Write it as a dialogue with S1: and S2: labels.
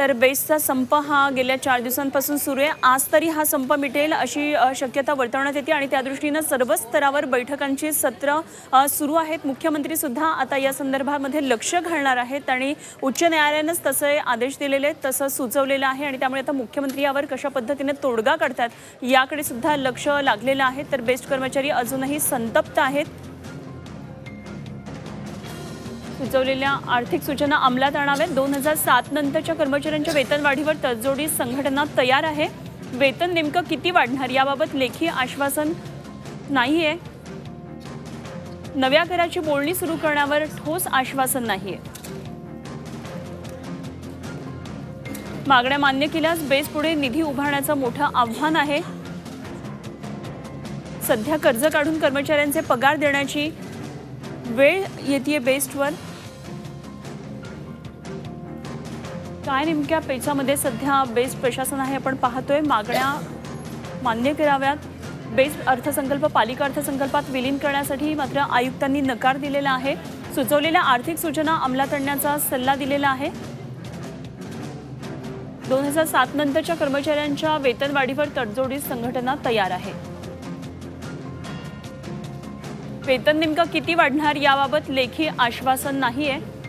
S1: तर बेस्टचा संप हा गेल्या चार दिवसांपासून सुरू आहे. आज तरी हा संप मिटेल अशी शक्यता वर्तवण्यात येते आणि त्या दृष्टीनं सर्व स्तरावर बैठकांची सत्र सुरू आहेत. मुख्यमंत्री सुद्धा आता या संदर्भामध्ये लक्ष घालणार आहेत आणि उच्च न्यायालयानंच तसे आदेश दिलेले आहेत तसं सुचवलेलं आहे आणि त्यामुळे आता मुख्यमंत्री यावर कशा पद्धतीने तोडगा काढतात याकडे सुद्धा लक्ष लागलेलं आहे. तर बेस्ट कर्मचारी अजूनही संतप्त आहेत. सुचवलेल्या आर्थिक सूचना अंमलात आणाव्यात. दोन हजार सात नंतरच्या कर्मचाऱ्यांच्या वेतनवाढीवर तडजोडी संघटना तयार आहे. वेतन नेमकं किती वाढणार याबाबत लेखी आश्वासन नाही आहे नव्या कराची बोलणी सुरू करण्यावर ठोस आश्वासन नाहीये. मागण्या मान्य केल्यास बेस पुढे निधी उभारण्याचं मोठं आव्हान आहे. सध्या कर्ज काढून कर्मचाऱ्यांचे पगार देण्याची वेळ येते बेस्टवर. काय नेमक्या पेचामध्ये सध्या बेस्ट प्रशासन आहे आपण पाहतोय. मागण्या मान्य कराव्यात. बेस्ट अर्थसंकल्प पालिका अर्थसंकल्पात विलीन करण्यासाठी मात्र आयुक्तांनी नकार दिलेला आहे. सुचवलेल्या आर्थिक सूचना अंमलात आणण्याचा सल्ला दिलेला आहे. दोन हजार सात नंतरच्या कर्मचाऱ्यांच्या वेतनवाढीवर तडजोडी संघटना तयार आहे. वेतन नेमकं किती वाढणार याबाबत लेखी आश्वासन नाही आहे